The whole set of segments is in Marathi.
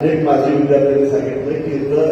अनेक माजी विद्यार्थ्यांनी सांगितलं की इथं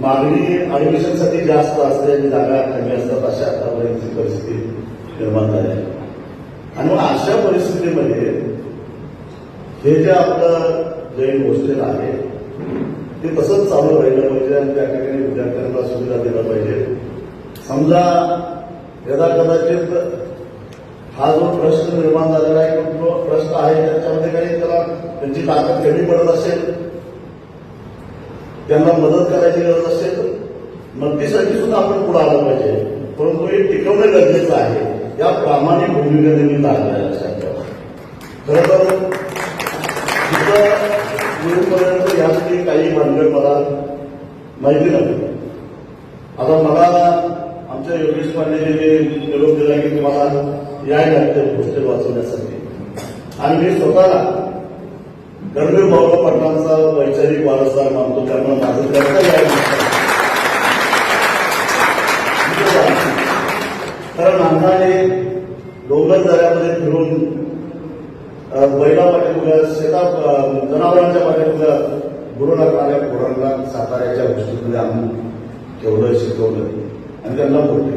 मागणी ऍडमिशनसाठी जास्त असते आणि जागा कमी असतात अशा आतापर्यंतची परिस्थिती निर्माण झाली आहे. आणि मग अशा परिस्थितीमध्ये हे जे आपलं जैन हॉस्टेल आहे ते तसंच चालू राहिलं पाहिजे आणि त्या ठिकाणी विद्यार्थ्यांना सुविधा दिल्या पाहिजे समजा यदा कदाचित हा जो प्रश्न निर्माण झालेला आहे तो प्रश्न आहे त्याच्यामध्ये काही त्याला त्यांची ताकद कमी पडत असेल त्यांना मदत करायची गरज असेल मदतीसाठी सुद्धा आपण पुढे आलं पाहिजे. परंतु हे टिकवणं गरजेचं आहे. या प्रामाणिक भूमिकेने मी लागलाय लक्षात ठेवा खरं तर तिथं यासाठी काही भांडण मला माहिती नाही. आता मला आमच्या योगेश पांडेजीने निरोप दिला की तुम्हाला याय लागते पुस्तक वाचवण्यासाठी. आणि मी स्वतःला गणवीर भाऊ पाटलांचा वैचारिक वारसदार मानतो त्यामुळे माझं करता यायला कारण नांदाने डोंगर दऱ्यामध्ये फिरून बैला पाठीपुढ्या शेतात जनावरांच्या पाठीपुढ्या गुरु लागणाऱ्या पोरांना साताऱ्याच्या गोष्टीमध्ये आणून ठेवलं शिकवलं आणि त्यांना बोलले.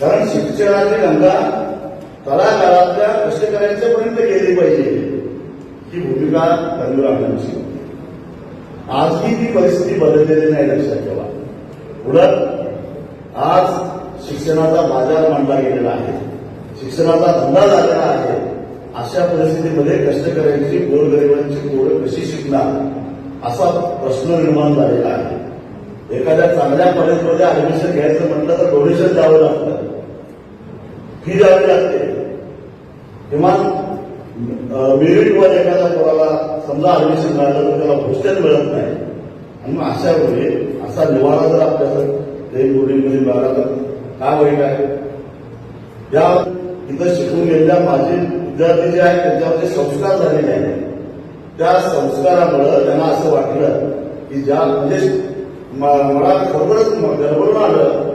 कारण शिक्षणाची गंगा कलाकारातल्या कष्टकऱ्यांच्यापर्यंत गेली पाहिजे. ही भूमिका रणवीर आजही ती परिस्थिती बदललेली नाही लक्षात ठेवा. उलट आज शिक्षणाचा बाजार मांडला गेलेला आहे. शिक्षणाचा धंदा झालेला आहे. अशा परिस्थितीमध्ये कष्टकऱ्यांची गोरगरिबांची पोरं कशी शिकणार? असा प्रश्न निर्माण झालेला आहे. एखाद्या चांगल्या कॉलेजमध्ये ऍडमिशन घ्यायचं म्हटलं तर डोनेशन द्यावं लागतं. फी द्यावी लागते. किमान मेरिटवर एखाद्या कोणाला समजा ऍडमिशन मिळालं तर त्याला हॉस्टेल मिळत नाही. आणि मग अशा वेळी असा निवारा जर आपल्याला जैन बोर्डिंगमध्ये मिळाला तर काय वाईट आहे? या इथं शिकून गेलेल्या माझे विद्यार्थी जे आहेत त्यांच्यावर संस्कार झालेले आहेत त्या संस्कारामुळं त्यांना असं वाटलं की ज्या म्हणजे मला खरोखरच गडबडून आलं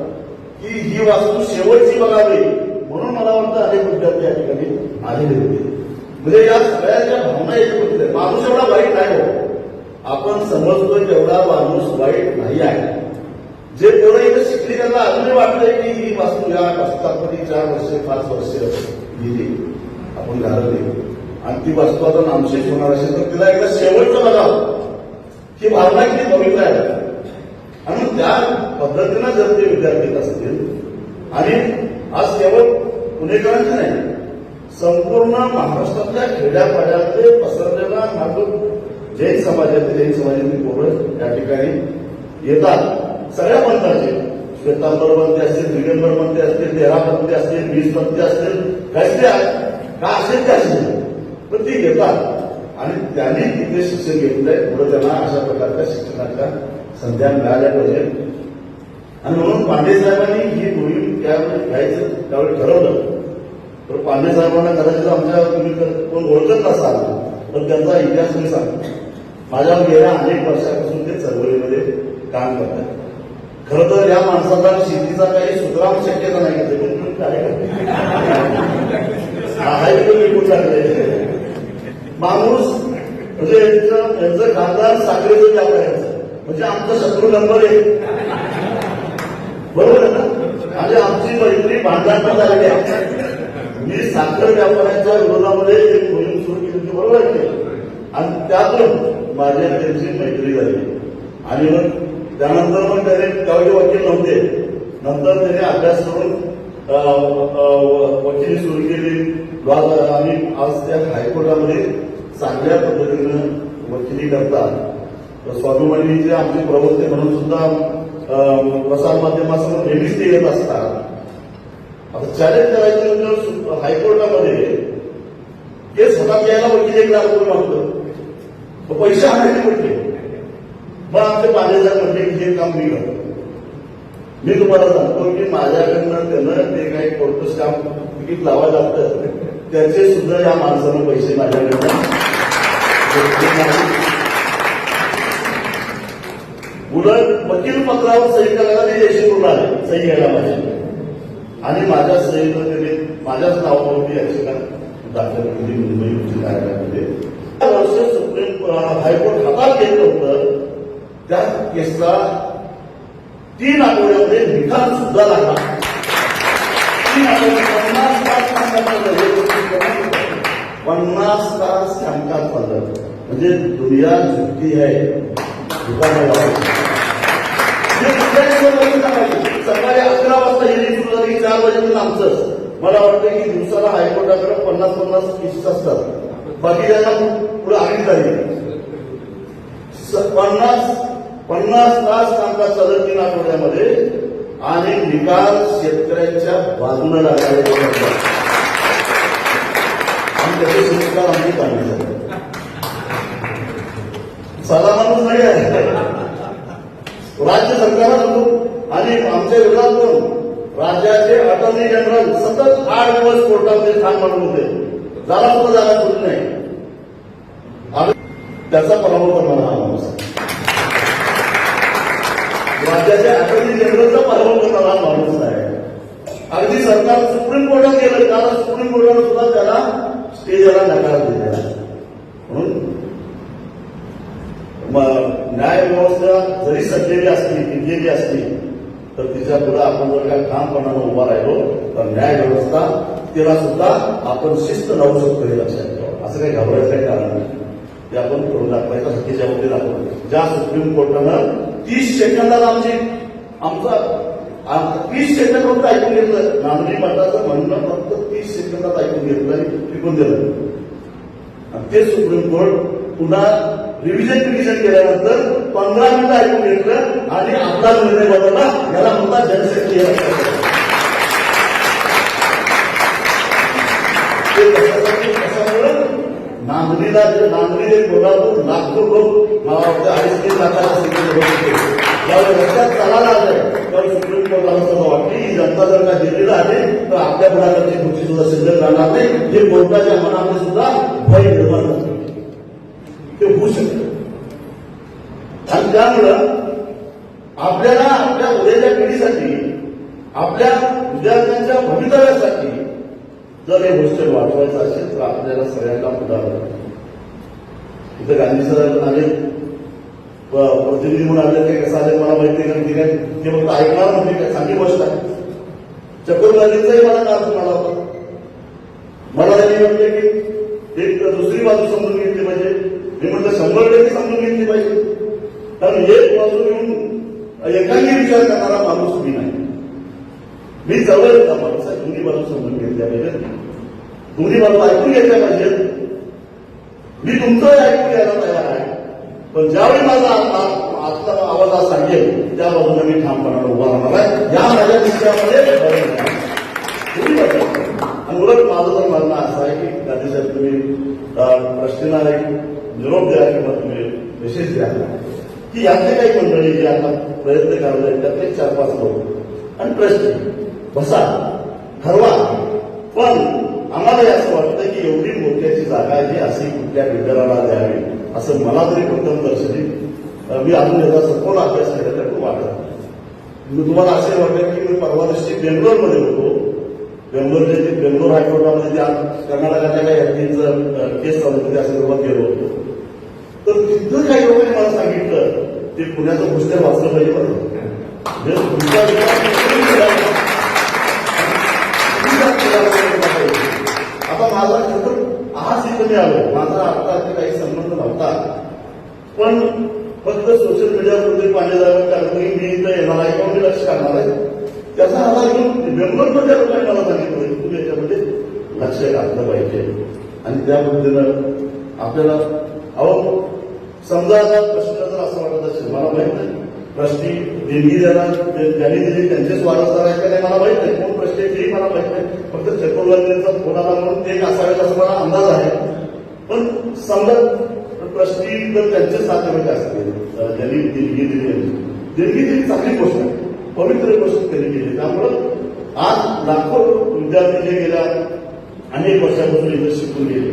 की ही वास्तू शेवटची बघावी. म्हणून मला वाटतं अनेक विद्यार्थी या ठिकाणी आलेले होते. म्हणजे या सगळ्यांच्या भावना एक माणूस एवढा वाईट नाही हो. आपण समजतोय तेवढा माणूस वाईट नाही आहे. जे पोरं इथे शिकली त्यांना अजूनही वाटतंय की ही वास्तू या वास्तुतापती चार वर्ष पाच वर्ष गेली. आपण घालवली. आणि ती वस्तू आता नामशेष होणार असेल तर तिला एकदा शेवटचं बघावं. ही भावना किती पवित्र आहे. आणि त्या पद्धतीनं जर ते विद्यार्थी असतील आणि आज केवळ पुणेकरांचे नाही संपूर्ण महाराष्ट्रातल्या खेड्यापाड्यामध्ये पसरलेला नाटक जैन समाजातील जैन समाजातील पोरं या ठिकाणी येतात. सगळ्या पंथाचे श्वेतांबर बनते असतील दिगंबर बनते असतील तेरा बनते असतील वीस बनते असतील कसले का असेल ते असेल पण ते येतात आणि त्यांनी तिथे शिक्षण घेतलंय पुढे त्यांना अशा प्रकारच्या शिक्षणाच्या संध्या मिळाल्या पाहिजे आणि म्हणून पांडे साहेबांनी ही मोहीम त्यावेळी घ्यायचं त्यावेळी ठरवलं. तर पांडे साहेबांना कदाचित आमच्या तुम्ही तर कोण ओळखत नसाल पण त्यांचा इतिहास मी सांगतो. माझ्या गेल्या अनेक वर्षापासून ते चळवळीमध्ये काम करतात. खरं तर या माणसाला शेतीचा काही सुतराम शक्यता नाही ते पण तुम्ही काय करते. टाकले माणूस म्हणजे यांचं खासदार साखरेचं व्यापाऱ्याचं म्हणजे आमचा शत्रू नंबर एक. बरोबर आहे ना? म्हणजे आमची मैत्री भांडण झालेली आहे. मी साखर व्यापाऱ्यांच्या विरोधामध्ये एक मोहीम सुरू केली होती बरोबर आहे आणि त्यातून माझ्या त्यांची मैत्री झाली. आणि मग त्यानंतर मग त्याने त्यावेळी वकील नव्हते. नंतर त्याने अभ्यास करून अं, वकिली सुरू केली. आणि आज त्या हायकोर्टामध्ये चांगल्या पद्धतीनं वकिली करतात. स्वाभिमानी जे आमचे प्रवक्ते म्हणून सुद्धा अं, प्रसार माध्यमासमोर नेहमीच ते येत असतात. आता चॅलेंज करायचं म्हणजे हायकोर्टामध्ये केस हातात यायला वकील एक लाख रुपये मागतो पैसे आणायचे म्हटले. मग आमचे पाच हजार म्हटले की हे काम मी करतो. मी तुम्हाला सांगतो की माझ्याकडनं त्यानं ते काही कोर्ट काम तिकीट लावा लागतं त्याचे सुद्धा या माणसानं पैसे माझ्याकडनं उलट वकील पत्रावर सही करायला ते यशस्वी आले सही घ्यायला पाहिजे. आणि माझ्या सहीनं माझ्याच नावावर मी याचिका दाखल केली मुंबई उच्च न्यायालयामध्ये. त्या वर्षी सुप्रीम हायकोर्ट हातात घेतलं होतं. त्या केसला तीन आठवड्यामध्ये निकाल सुद्धा लागला. तीन आठवड्यात पन्नास तास कामकाज चाललं. म्हणजे दुनिया झुकती आहे म्हणजे सकाळी अकरा वाजता हिरी चार वाजेपर्यंत आमचं मला वाटतं की दिवसाला हायकोर्टाकडे पन्नास पन्नास केसेस असतात. बाकी त्यांना पुढे आली झाली पन्नास पन्नास तास कामकाज चालत तीन आठवड्यामध्ये आणि निकाल शेतकऱ्यांच्या बाजूला लागलेले आणि त्याचे संस्कार आम्ही काढले साधा माणूस नाही आहे. राज्य सरकारला आणि आमच्या विरोधात पण राज्याचे अटर्नी जनरल सतत आठ दिवस कोर्टामध्ये ठाण मांडून होते. जागा सुद्धा जागा सुरू नाही. त्याचा पराभव करणार हा माणूस राज्याच्या अटॉर्नी जनरलचा पराभव करणारा हा माणूस आहे अगदी सरकार सुप्रीम कोर्टात गेलं कारण सुप्रीम कोर्टानं सुद्धा त्याला स्टेजला नकार दिलेला म्हणून म- न्याय व्यवस्था जरी सजलेली असली टिकलेली असली तर तिच्या पुढे आपण जर काय ठामपणानं उभा राहिलो तर न्याय व्यवस्था तिला सुद्धा आपण शिस्त लावू शकतो हे लक्षात ठेवा. असं काही घाबरायचं काही कारण नाही. ते आपण करून दाखवायचं हक्कीच्या बाबतीत आपण. ज्या सुप्रीम कोर्टानं तीस सेकंदात आमची आमचा तीस सेकंद फक्त ऐकून घेतलं. नांदणी मठाचं म्हणणं फक्त तीस सेकंदात ऐकून घेतलं आणि टिकून दिलं. आणि ते सुप्रीम कोर्ट पुन्हा रिव्हिजन पिटिशन केल्यानंतर पंधरा मिनिटं ऐकून घेतलं आणि आपला निर्णय बदलला याला म्हणतात जनशक्ती ते नांदणीला जे नांदणी कोल्हापूर नागपूर लोक मला वाटतं अडीच तीन लाखाला सिंगल लक्षात चालायला आलंय पण सुप्रीम कोर्टाला सुद्धा वाटली ही जनता जर का दिल्लीला आली तर आपल्या पुढाकडची खुर्ची सुद्धा शिल्लक राहणार नाही. हे कोर्टाच्या मनामध्ये सुद्धा भय निर्माण झालं ते होऊ शकत आणि त्यामुळं आपल्याला आपल्या उद्याच्या पिढीसाठी आपल्या विद्यार्थ्यांच्या भवितव्यासाठी जर हे हॉस्टेल वाचवायचं असेल तर आपल्याला सगळ्यांना पुढाकार इथे गांधी सरांना आले. प्रतिनिधी म्हणून आले ते कसं आले मला माहिती नाही का ते काय ते फक्त ऐकणार म्हणजे काय चांगली गोष्ट आहे. चक्रवर्तींचाही मला नाव म्हणाला होता. मला त्यांनी म्हटलं की एक दुसरी बाजू समजून घेतली पाहिजे. मी म्हणतो शंभर टक्के समजून घेतली पाहिजे. कारण एक बाजू घेऊन एकांगी विचार करणारा माणूस मी नाही. मी जवळ येता माणूस? आहे दोन्ही बाजू समजून घेतल्या पाहिजेत. दोन्ही बाजू ऐकून घेतल्या पाहिजेत. मी तुमचं ऐकून घ्यायला तयार आहे. पण ज्यावेळी माझा आ- आजचा आवाज आज सांगेल त्या बाजूने मी ठामपणाला उभा राहणार आहे. या माझ्या विषयामध्ये आणि उलट माझं तर म्हणणं असं आहे की गांधी साहेब तुम्ही प्रश्न आहे. निरोप द्या किंवा तुम्ही मेसेज द्या. की यातले काही मंडळी जे आता प्रयत्न करत आहेत त्यातले चार पाच लोक. आणि प्रश्न बसा ठरवा. पण आम्हाला असं वाटतं की एवढी मोठ्याची जागा ही अशी कुठल्या बिल्डराला द्यावी असं मला तरी प्रथम दर्शनी मी अजून याचा सखोल अभ्यास केल्यासारखं वाटत मी तुम्हाला असे वाटतं की मी परवा दिवशी बेंगलोरमध्ये होतो. बेंगलोरचे बेंगलोर हायकोर्टामध्ये त्या कर्नाटकाच्या काही हत्तीचं केस चालू होती त्या संदर्भात गेलो होतो. तर तिथं काही लोकांनी मला सांगितलं ते पुण्याचं पुस्तक वाचलं पाहिजे बरं. आता माझा खरं आज इथं मी आलो माझा आता काही संबंध नव्हता. पण फक्त सोशल मीडियावरती पाणी जावं कारण की मी इथं येणार आहे किंवा मी लक्ष करणार आहे. त्याचा आधार घेऊन बेंगलोरमध्ये लोकांनी मला सांगितलं पाहिजे तुम्ही याच्यामध्ये लक्ष घातलं पाहिजे. आणि त्या पद्धतीनं आपल्याला अहो समजा आता प्रश्न जर असं वाटत असेल मला माहीत नाही प्रश्नी देणगी देणार जे- ज्यांनी दिली त्यांचेच वारसदार आहेत का नाही मला माहीत नाही कोण प्रश्न आहे तेही मला माहीत नाही. फक्त चक्रवर्तींचा फोन आला म्हणून ते असावेत असा मला अंदाज आहे. पण समजा प्रश्नी जर त्यांचे नातेवाईक असतील. अं, ज्यांनी देणगी दिली देणगी दिली चांगली गोष्ट आहे. पवित्र गोष्ट त्यांनी केली त्यामुळं आज लाखो विद्यार्थी जे गेल्या अनेक वर्षापासून इथं शिकून गेले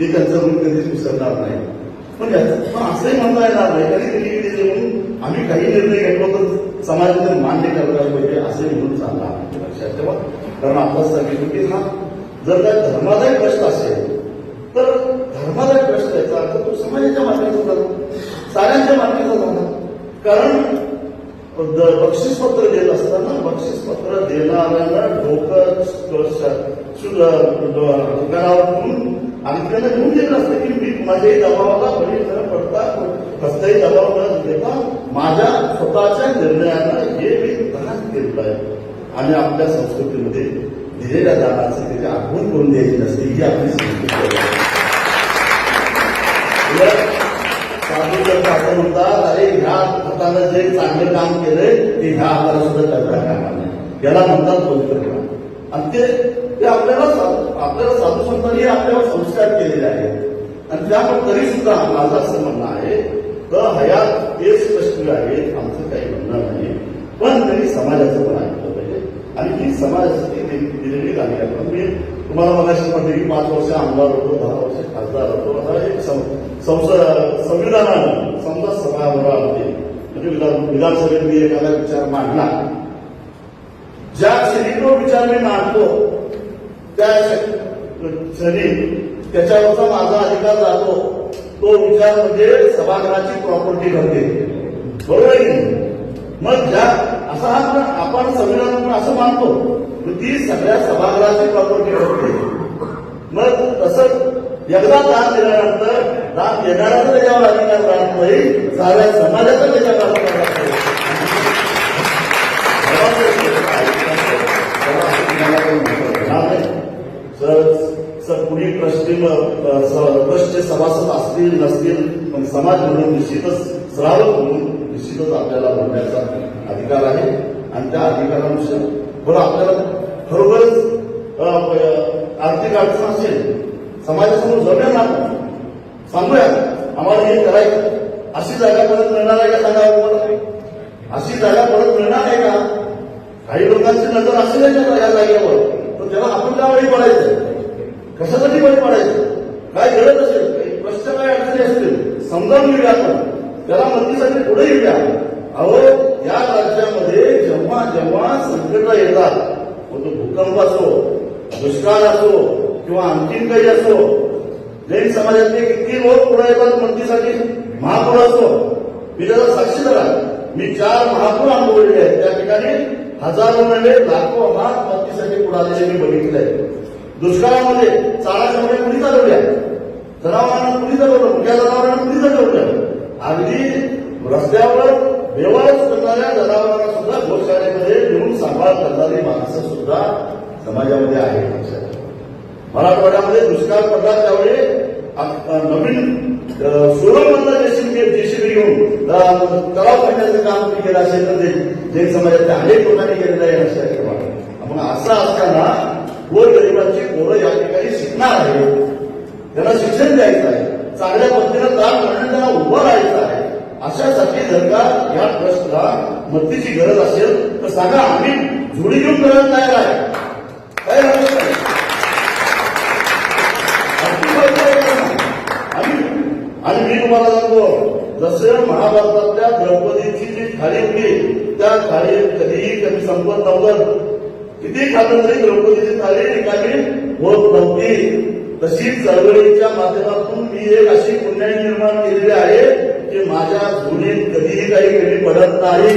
ते त्यांचं कधीच विसरणार नाही पण याचं असंही म्हणता येणार नाही कधी म्हणून आम्ही काही निर्णय घेतलो तर समाजाने मान्य करायला पाहिजे असे म्हणून चालला लक्षात ठेवा. कारण आपला सांगितलं की हा जर त्या धर्मादाय प्रश्न असेल तर धर्मादाय प्रश्न याचा अर्थ तो समाजाच्या माध्यमातून कारण द- बक्षीसपत्र देत असताना बक्षीसपत्र देणाऱ्यांना डोकं ठिकाणावर आणि त्यांना घेऊन देत असते की मी माझ्याही दबावाला बळी जरा पडता कसलाही दबाव न देता माझ्या स्वतःच्या निर्णयाला हे मी दान केलं आहे. आणि आपल्या संस्कृतीमध्ये दिलेल्या दानाचं त्याची आठवण करून द्यायची नसते ही आपली संस्कृती साधू जर असं म्हणतात अरे ह्या हातानं जे चांगलं काम केलंय ते ह्या हाताला सुद्धा करता कामा नाही याला म्हणतात पवित्र आणि ते ते आपल्याला सा- आपल्याला साधू संतांनी आपल्यावर संस्कार केलेले आहेत. आणि त्यामुळे तरी सुद्धा माझं असं म्हणणं आहे तर हयात ते स्पष्ट आहे आमचं काही म्हणणं नाही पण तरी समाजाचं पण ऐकलं पाहिजे. आणि ही समाजासाठी दिलेली गाणी आहे मी तुम्हाला मगाशी म्हणते की पाच वर्ष आमदार होतो दहा वर्ष खासदार होतो. आता एक संविधानानं समजा सभागृहामध्ये म्हणजे विधानसभेत मी एखादा विचार मांडला. ज्या क्षणी तो विचार मी मांडतो त्या क्षणी त्याच्यावरचा माझा अधिकार जातो. तो विचार म्हणजे सभागृहाची प्रॉपर्टी ठरते बरोबर आहे मग ज्या असा हा आपण संविधान असं मानतो ती सगळ्या सभागृहाची प्रॉपर्टी ठरते मग तसं एकदा दान दिल्यानंतर दान देणाऱ्याचा त्याच्यावर अधिकार राहत नाही साऱ्या समाजाचा त्याच्यावर अधिकार राहत नाही? सर सर कुणी ट्रस्टी ट्रस्टचे सभासद असतील नसतील पण समाज म्हणून निश्चितच श्रावक म्हणून निश्चितच आपल्याला बोलण्याचा अधिकार आहे आणि त्या अधिकारानुसार बरं आपल्याला खरोखरच आर्थिक अडचण असेल समाजासमोर जमेल ना आपण. सांगूया आम्हाला हे करायचं अशी जागा परत मिळणार आहे का सांगा अशी जागा परत मिळणार आहे का काही लोकांची नजर असेल याच्या या जागेवर पण त्याला आपण त्यावेळी पडायचं कशासाठी बळी पडायचं काय गरज असेल काही प्रश्न काय अडचणी असतील समजावून घेऊया आपण त्याला मदतीसाठी पुढे येऊया अहो या राज्यामध्ये जेव्हा जेव्हा संकट येतात मग तो भूकंप असो दुष्काळ असो किंवा आणखीन काही असो जैन समाजातले किती लोक पुढे येतात मदतीसाठी महापूर असो मी त्याला साक्षीदार आहे मी चार महापूर अनुभवलेले आहेत त्या ठिकाणी हजारो नव्हे लाखो महाग मदतीसाठी पुढे आलेले मी बघितले आहेत दुष्काळामध्ये चाळाच्यामध्ये म्हणजे कुणी चालवल्या? जनावरांना कुणी चालवलं? मोठ्या जनावरांना कुणी चालवलं अगदी रस्त्यावर व्यवहार करणाऱ्या जनावरांना सुद्धा गोशाळेमध्ये घेऊन सांभाळ करणारी माणसं सुद्धा समाजामध्ये आहेत लक्षात मराठवाड्यामध्ये दुष्काळ पडला त्यावेळी नवीन सोलमधला जेसीबी जेसीबी घेऊन तलाव करण्याचं काम तुम्ही केलं असेल तर ते जैन समाजातल्या अनेक लोकांनी केलेलं आहे लक्षात ठेवा मग असं असताना गोरगरिबांची पोरं या ठिकाणी शिकणार आहे त्यांना शिक्षण द्यायचं आहे. चांगल्या पद्धतीनं काम करणं त्यांना उभं राहायचं आहे. अशासाठी जर का या ट्रस्टला मदतीची गरज असेल तर सांगा आम्ही जोडी घेऊन करायला तयार आहे. काय आम्ही आणि मी तुम्हाला सांगतो जसं महाभारतातल्या द्रौपदीची जी थाळी होती त्या थाळी कधीही कधी संपत नव्हतं. किती खाल्लं तरी द्रौपदीची ठिकाणी रिकामी होत नव्हती. तशी चळवळीच्या माध्यमातून मी एक अशी पुण्याई निर्माण केलेली आहे की माझ्या झोळीत कधीही काही कमी पडत नाही.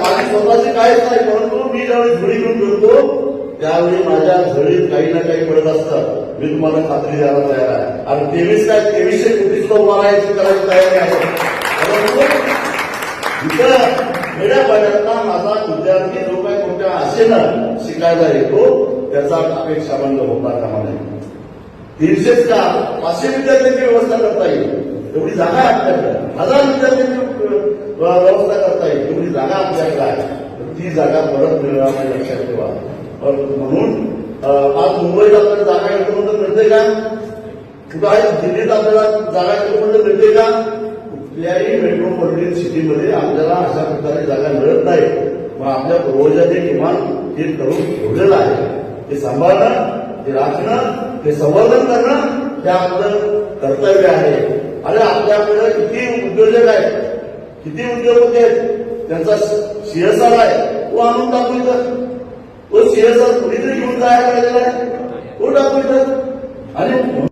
माझी स्वतःची काहीच नाही परंतु मी ज्यावेळी झोळी घेऊन करतो त्यावेळी माझ्या झळीत काही ना काही पडत असतं. मी तुम्हाला खात्री द्यायला तयार आहे. आणि तेवीस काय तेवीसशे कोटी सुद्धा उभा राहायची करायची तयारी आहे. परंतु खेड्यापाड्यातला माझा विद्यार्थी जो काही कोणत्या आशेनं शिकायला येतो त्याचा अपेक्षा बंद होता कामा नये तीनशेच का? पाचशे विद्यार्थ्यांची व्यवस्था करता येईल. एवढी जागा आपल्याकडे. हजार विद्यार्थ्यांची व्यवस्था करता येईल. एवढी जागा आपल्याकडे आहे. ती जागा परत मिळणार नाही लक्षात ठेवा. म्हणून आज मुंबईत आपल्याला जागा येतो म्हणजे मिळते का? कुठं आहे? दिल्लीत आपल्याला जागा येतो म्हणजे मिळते का? कुठल्याही मेट्रोपॉलिटन सिटीमध्ये आपल्याला अशा प्रकारे जागा मिळत नाही. मग आपल्या पूर्वजांनी किमान हे करून ठेवलेलं आहे ते सांभाळणं ते राखणं ते संवर्धन करणं हे आपलं कर्तव्य आहे. आणि आपल्याकडे किती उद्योजक आहेत किती उद्योजक आहेत त्यांचा सीएसआर आहे तो आणून दाखवितात तो सीएसआर कुणीतरी घेऊन जायला पाहिजे आहे? तो दाखवितात आणि